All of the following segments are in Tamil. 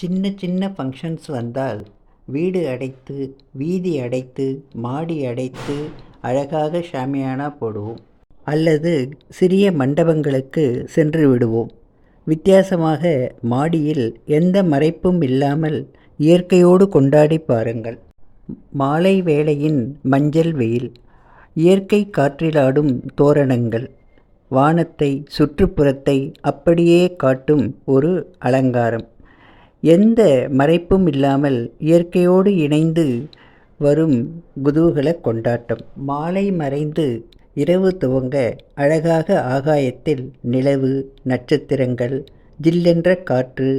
சின்ன சின்ன ஃபங்க்ஷன்ஸ் வந்தால் வீடு அடைத்து வீதி அடைத்து மாடி அடைத்து அழகாக ஷாமியானா போடுவோம். அல்லது சிறிய மண்டபங்களுக்கு சென்று விடுவோம். வித்தியாசமாக மாடியில் எந்த மறைப்பும் இல்லாமல் இயற்கையோடு கொண்டாடி பாருங்கள். மாலை வேளையின் மஞ்சள் வெயில் இயற்கை காற்றிலாடும் தோரணங்கள் வானத்தை சுற்றுப்புறத்தை அப்படியே காட்டும் ஒரு அலங்காரம். எந்த மறைப்பும் இல்லாமல் இயற்கையோடு இணைந்து வரும் குதூகல கொண்டாட்டம். மாலை மறைந்து இரவு துவங்க அழகாக ஆகாயத்தில் நிலவு நட்சத்திரங்கள் ஜில்லென்ற காற்று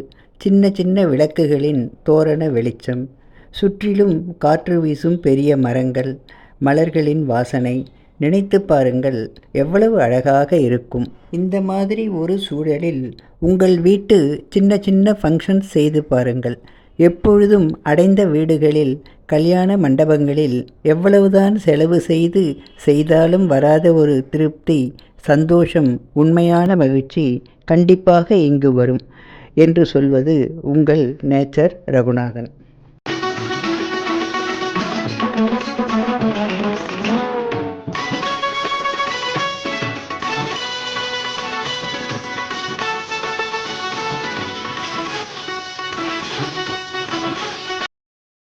சின்ன சின்ன விளக்குகளின் தோரண வெளிச்சம் சுற்றிலும் காற்று வீசும் பெரிய மரங்கள் மலர்களின் வாசனை நினைத்து பாருங்கள் எவ்வளவு அழகாக இருக்கும். இந்த மாதிரி ஒரு சூழலில் உங்கள் வீட்டு சின்ன சின்ன ஃபங்க்ஷன்ஸ் செய்து பாருங்கள். எப்பொழுதும் அடைந்த வீடுகளில் கல்யாண மண்டபங்களில் எவ்வளவுதான் செலவு செய்து செய்தாலும் வராத ஒரு திருப்தி சந்தோஷம் உண்மையான மகிழ்ச்சி கண்டிப்பாக இங்கு வரும் என்று சொல்வது உங்கள் நேச்சர் ரகுநாதன்.